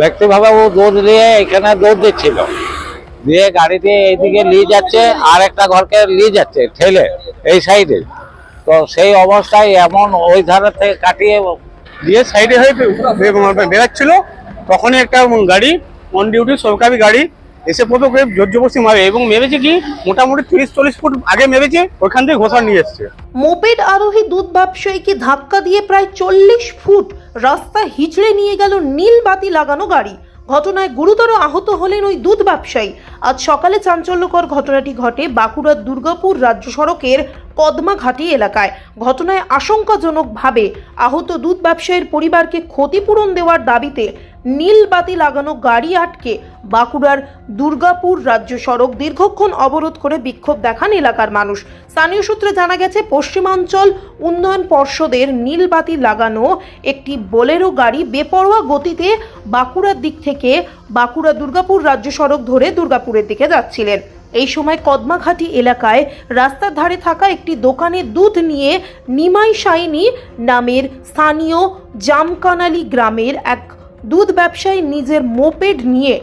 ব্যক্তিভাবে ও দৌড় দিয়ে এখানে দৌড় দিচ্ছিল। দিয়ে গাড়িতে এইদিকে নিয়ে যাচ্ছে, আর একটা ঘরকে নিয়ে যাচ্ছে, ঠেলে, এই সাইডে। তো সেই অবস্থায় এমন ওই ধারে থেকে কাটিয়ে দিয়ে সাইডে হয়ে বেরোচ্ছিল। তখনই একটা গাড়ি অন ডিউটি সরকারি গাড়ি এসে প্রথম করে জোরজবস্তি মারে এবং মেরেছে কি? মোটামুটি তিরিশ চল্লিশ ফুট আগে মেরেছে, ওইখান থেকে ঘোষণা নিয়ে এসছে। মোপেড আরোহী দুধ ব্যবসায়ীকে ধাক্কা দিয়ে প্রায় চল্লিশ ফুট রাস্তা হিচড়ে নিয়ে গেল নীল বাতি লাগানো গাড়ি। ঘটনায় গুরুতর আহত হলেন ওই দুধ ব্যবসায়ী। আজ সকালে চাঞ্চল্যকর ঘটনাটি ঘটে বাঁকুড়ার দুর্গাপুর রাজ্য সড়কের কদমাঘাটি এলাকায়। ঘটনায় আশঙ্কাজনকভাবে আহত দুধ ব্যবসায়ীর পরিবারকে ক্ষতিপূরণ দেওয়ার দাবিতে নীল বাতি লাগানো গাড়ি আটকে বাঁকুড়ার দুর্গাপুর রাজ্য সড়ক দীর্ঘক্ষণ অবরোধ করে বিক্ষোভ দেখান এলাকার মানুষ। স্থানীয় সূত্রে জানা গেছে, পশ্চিমাঞ্চল উন্নয়ন পর্ষদের নীল বাতি লাগানো একটি বোলেরো গাড়ি বেপরোয়া গতিতে বাঁকুড়ার দিক থেকে বাঁকুড়া দুর্গাপুর রাজ্য সড়ক ধরে দুর্গাপুরের দিকে যাচ্ছিলেন। এই সময় কদমাঘাটি এলাকায় রাস্তার ধারে থাকা একটি দোকানে দুধ নিয়ে নিমাই সাইনি নামের স্থানীয় জামকানালি গ্রামের এক দুধ ব্যবসায়ী নিজের মোপেড নিয়ে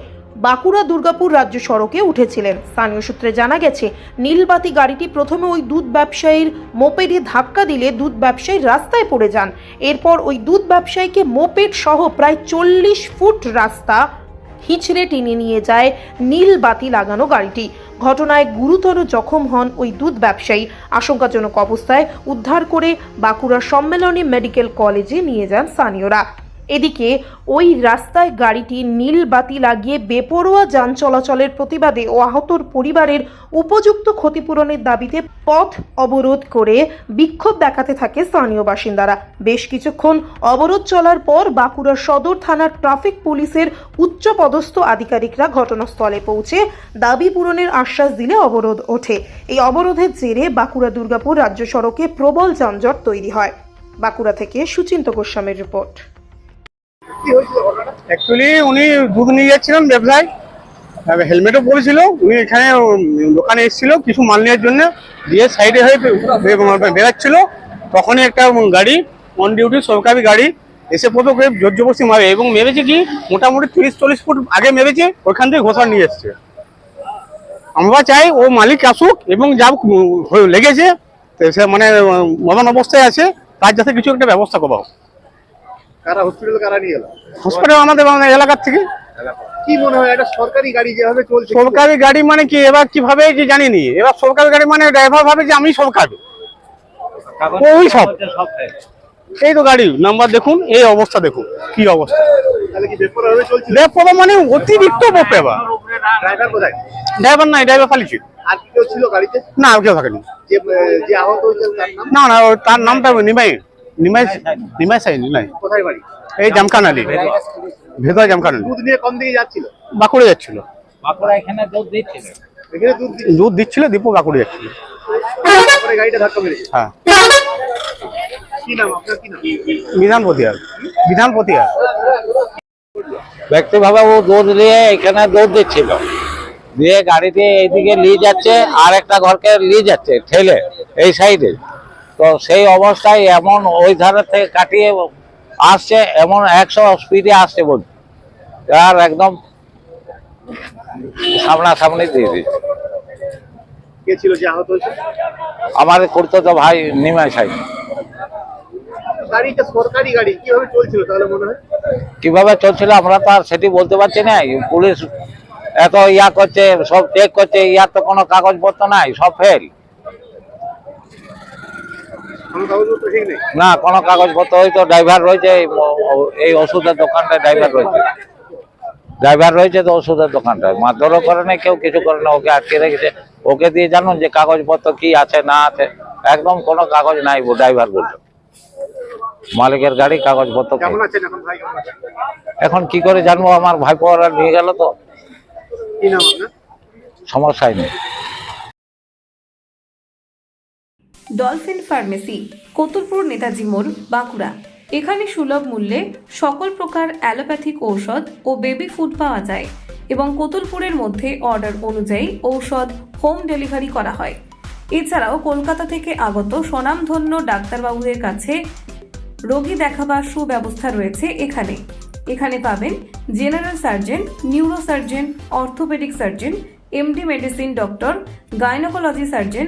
বাঁকুড়া দুর্গাপুর রাজ্য সড়কে উঠেছিলেন। স্থানীয় সূত্রে জানা গেছে, নীলবাতি গাড়িটি প্রথমে ওই দুধ ব্যবসায়ীর মোপেডে ধাক্কা দিলে দুধ ব্যবসায়ী রাস্তায় পড়ে যান। এরপর ওই দুধ ব্যবসায়ীকে মোপেড সহ প্রায় চল্লিশ ফুট রাস্তা হিচড়ে টেনে নিয়ে যায় নীল বাতি লাগানো গাড়িটি। ঘটনায় গুরুতর জখম হন ওই দুধ ব্যবসায়ী। আশঙ্কাজনক অবস্থায় উদ্ধার করে বাঁকুড়া সম্মেলনী মেডিকেল কলেজে নিয়ে যান স্থানীয়রা। এদিকে ওই রাস্তায় গাড়িটি নীল বাতি লাগিয়ে বেপরোয়া যান চলাচলের প্রতিবাদে ও আহতর পরিবারের উপযুক্ত ক্ষতিপূরণের দাবিতে পথ অবরোধ করে বিক্ষোভ দেখাতে থাকে স্থানীয় বাসিন্দারা। বেশ কিছুক্ষণ অবরোধ চলার পর বাঁকুড়া সদর থানার ট্রাফিক পুলিশের উচ্চপদস্থ আধিকারিকরা ঘটনাস্থলে পৌঁছে দাবি পূরণের আশ্বাস দিলে অবরোধ ওঠে। এই অবরোধের জেরে বাঁকুড়া দুর্গাপুর রাজ্য সড়কে প্রবল যানজট তৈরি হয়। বাঁকুড়া থেকে সুচিন্ত গোস্বামীর রিপোর্ট। অ্যাকচুয়ালি উনি দুধ নিয়ে যাচ্ছিলেন ব্যবসায়। হেলমেটও পরেছিল, উনি এখানে দোকানে এসেছিল কিছু মাল নেওয়ার জন্য, দিয়ে সাইডে হয়ে বেরাচ্ছিল তখনই একটা গাড়ি অন ডিউটি সরকারি গাড়ি, এসে প্রথম করে জোরজবস্তি মারে এবং মেরেছে কি, মোটামুটি তিরিশ, চল্লিশ ফুট আগে মেরেছে, ওইখান থেকে ঘোষণা নিয়ে এসছে। আমরা চাই ও মালিক আসুক এবং যা লেগেছে সে মানে মদন অবস্থায় আছে, তার যাতে কিছু একটা ব্যবস্থা করা হোক। কারা হসপিটাল কারা নিয়ে এলো? হসপিটাল আমাদের আমাদের এলাকার থেকে। কি মনে হয় একটা সরকারি গাড়ি যেভাবে চলছে? সরকারি গাড়ি মানে কি এবার কীভাবে যে জানিনি? এবার সরকারি গাড়ি মানে ড্রাইভার ভাবে যে আমি সরকারি। ওই সব। এই তো গাড়ি নাম্বার দেখুন এই অবস্থা দেখুন কি অবস্থা। বেপরোয়া মানে অতিরিক্ত বেপরোয়া। ড্রাইভার কোথায়? ড্রাইভার নাই ড্রাইভার পালিয়েছে আর কি কেউ ছিল গাড়িতে? না আর কেউ থাকেনি। যে আহ, যে আহত হয়েছে তার নাম? না না ও তার নামটা নিমাই নিমাই নিমাই কোথায় বাড়ি? এই জামখান আলী ভেতর জামখান দুধ নিয়ে কম দিকে যাচ্ছিল? বাঁকুড়ে যাচ্ছিল। বাঁকুড়া এখানে দৌড় দিচ্ছিল। এখানে দুধ দুধ দিচ্ছিল দীপু বাঁকুড়ে যাচ্ছিল। তারপরে গাড়িটা ধাক্কা মেরেছে। হ্যাঁ। কি নাম? আপনার কি নাম? বিধান পতিয়ার বিধান পতিয়ার ব্যক্তিভাবে ও দৌড় দিয়ে এখানে দৌড় দিচ্ছিল। দিয়ে গাড়িতে এইদিকে নিয়ে যাচ্ছে আর একটা ঘরকে নিয়ে যাচ্ছে ঠেলে এই সাইডে। তো সেই অবস্থায় এমন ওই ধারে থেকে কাটিয়ে আসছে এমন একশো স্পিডে আসছে বলছে আর একদম সামনাসামনি দিয়ে দিচ্ছে কে ছিল যে আহত হয়েছে? আমার করতো তো ভাই নিমাই সাইড গাড়িটা সরকারি গাড়ি কীভাবে চলছিল তাহলে মনে হয়? কীভাবে চলছিল আমরা তো আর সেটি বলতে পারছি না। পুলিশ এত ইয়া করছে সব চেক করছে ইয়ার তো কোনো কাগজপত্র নাই সব ফেল কোনো কাগজপত্র ঠিক নেই না কোনো কাগজপত্র ওই তো ড্রাইভার রয়েছে এই ওষুধের দোকানটা ড্রাইভার রয়েছে। ড্রাইভার রয়েছে তো ওষুধের দোকানটায়। মারধরও করে না কেউ কিছু করে না ওকে আটকে রেখেছে। ওকে দিয়ে জানুন যে কাগজপত্র কি আছে না আছে। একদম কোনো কাগজ নাই ড্রাইভার বলছে মালিকের গাড়ি কাগজপত্র? এখন কি করে জানব? আমার ভাইপোরা নিয়ে গেল তো। সমস্যাই নেই। ডলফিন ফার্মেসি, কতুলপুর নেতাজি মোড়, বাঁকুড়া। এখানে সুলভ মূল্যে সকল প্রকার অ্যালোপ্যাথিক ঔষধ ও বেবি ফুড পাওয়া যায় এবং কতুলপুরের মধ্যে অর্ডার অনুযায়ী ঔষধ হোম ডেলিভারি করা হয়। এছাড়াও কলকাতা থেকে আগত স্বনামধন্য ডাক্তারবাবুদের কাছে রোগী দেখাবার সুব্যবস্থা রয়েছে এখানে। এখানে পাবেন general surgeon neuro surgeon orthopedic surgeon, MD medicine doctor, gynaecology surgeon